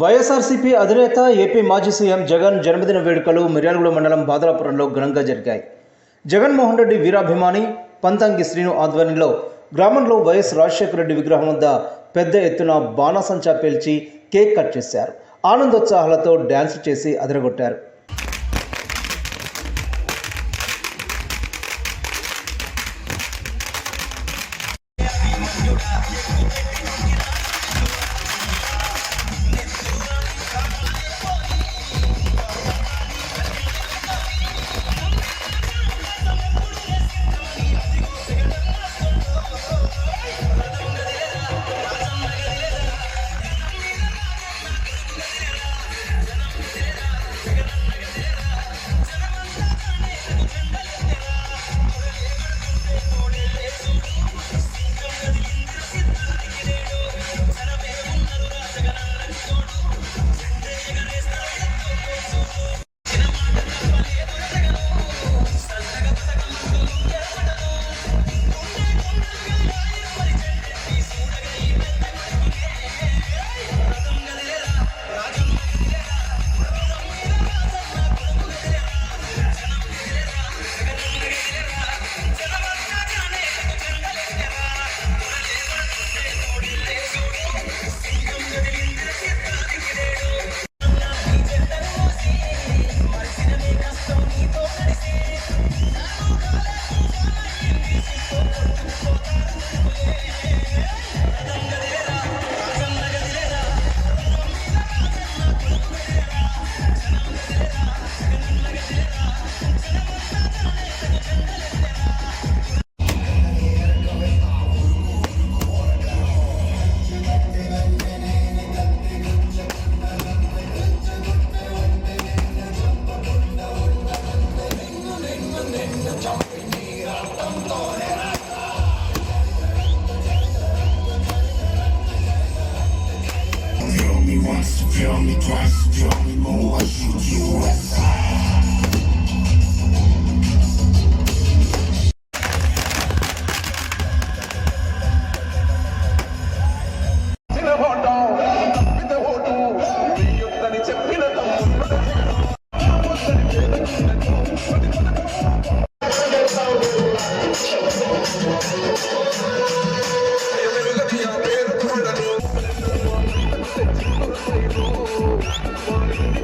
వైఎస్ఆర్సీపీ అధినేత ఏపీ మాజీ సీఎం జగన్ జన్మదిన వేడుకలు మిర్యాలగూడ మండలం బాదలాపురంలో ఘనంగా జరిగాయి. జగన్మోహన్ రెడ్డి వీరాభిమాని పంతంగి శ్రీను ఆధ్వర్యంలో గ్రామంలో వైఎస్ రాజశేఖర రెడ్డి విగ్రహం వద్ద పెద్ద ఎత్తున బాణాసంచా పేల్చి కేక్ కట్ చేశారు. ఆనందోత్సాహాలతో డ్యాన్స్ చేసి అదరగొట్టారు.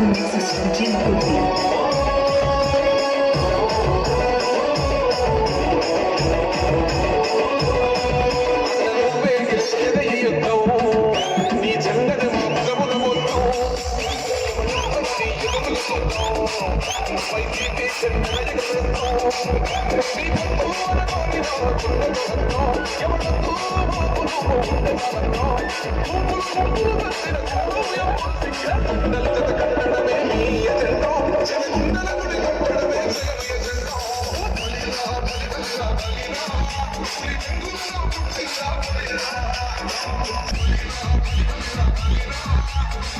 Imensos de Bouvier. I'm don't going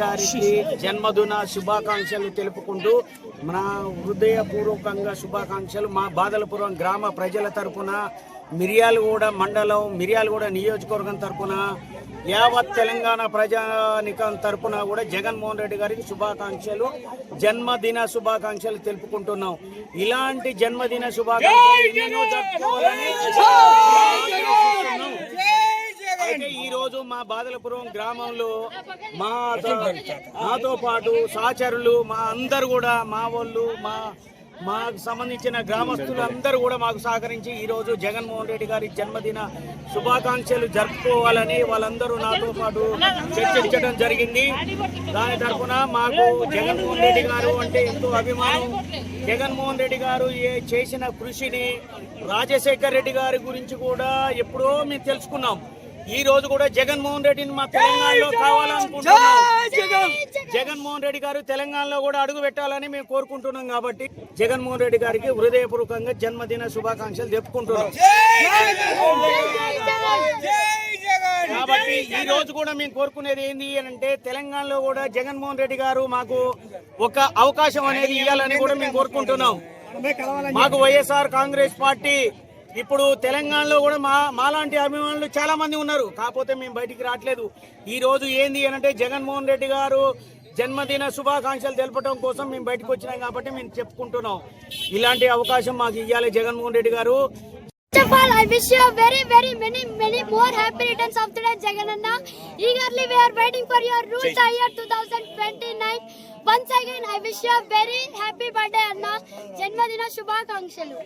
గారికి జన్మదిన శుభాకాంక్షలు తెలుపుకుంటూ మన హృదయపూర్వకంగా శుభాకాంక్షలు. మా బాదలపురం గ్రామ ప్రజల తరపున మిర్యాలగూడ మండలం మిర్యాలగూడ నియోజకవర్గం తరపున యావత్ తెలంగాణ ప్రజానికం తరపున కూడా జగన్మోహన్ రెడ్డి గారికి శుభాకాంక్షలు జన్మదిన శుభాకాంక్షలు తెలుపుకుంటున్నాం. ఇలాంటి జన్మదిన శుభాకాంక్షలు. అయితే ఈ రోజు మా బాదలపురం గ్రామంలో మా నాతో పాటు సహచరులు మా అందరు కూడా మా వాళ్ళు మా మాకు సంబంధించిన గ్రామస్తులు అందరూ కూడా మాకు సహకరించి ఈరోజు జగన్మోహన్ రెడ్డి గారి జన్మదిన శుభాకాంక్షలు జరుపుకోవాలని వాళ్ళందరూ నాతో పాటు చర్చించడం జరిగింది. దాని తరఫున మాకు జగన్మోహన్ రెడ్డి గారు అంటే ఎంతో అభిమానం. జగన్మోహన్ రెడ్డి గారు ఏ చేసిన కృషిని రాజశేఖర్ రెడ్డి గారి గురించి కూడా ఎప్పుడో మేము తెలుసుకున్నాం. ఈ రోజు కూడా జగన్మోహన్ రెడ్డిని మా తెలంగాణలో కావాలనుకుంటున్నాం. జగన్మోహన్ రెడ్డి గారు తెలంగాణలో కూడా అడుగు పెట్టాలని మేము కోరుకుంటున్నాం కాబట్టి జగన్మోహన్ రెడ్డి గారికి హృదయపూర్వకంగా జన్మదిన శుభాకాంక్షలు చెప్పుకుంటున్నాం. కాబట్టి ఈ రోజు కూడా మేము కోరుకునేది ఏంది అని అంటే తెలంగాణలో కూడా జగన్మోహన్ రెడ్డి గారు మాకు ఒక అవకాశం అనేది ఇవ్వాలని కూడా మేము కోరుకుంటున్నాం. మాకు వైఎస్ఆర్ కాంగ్రెస్ పార్టీ ఇప్పుడు తెలంగాణలో కూడా మా మాలాంటి అభిమానులు చాలా మంది ఉన్నారు. కాకపోతే మేము బయటికి రావట్లేదు. ఈ రోజు ఏంది అంటే జగన్మోహన్ రెడ్డి గారు జన్మదిన శుభాకాంక్షలు తెలపడం కోసం మేము బయటకు వచ్చినాం కాబట్టి మేము చెప్పుకుంటున్నాం. ఇలాంటి అవకాశం మాకు ఇవ్వాలి జగన్మోహన్ రెడ్డి గారు. జన్మదిన శుభాకాంక్షలు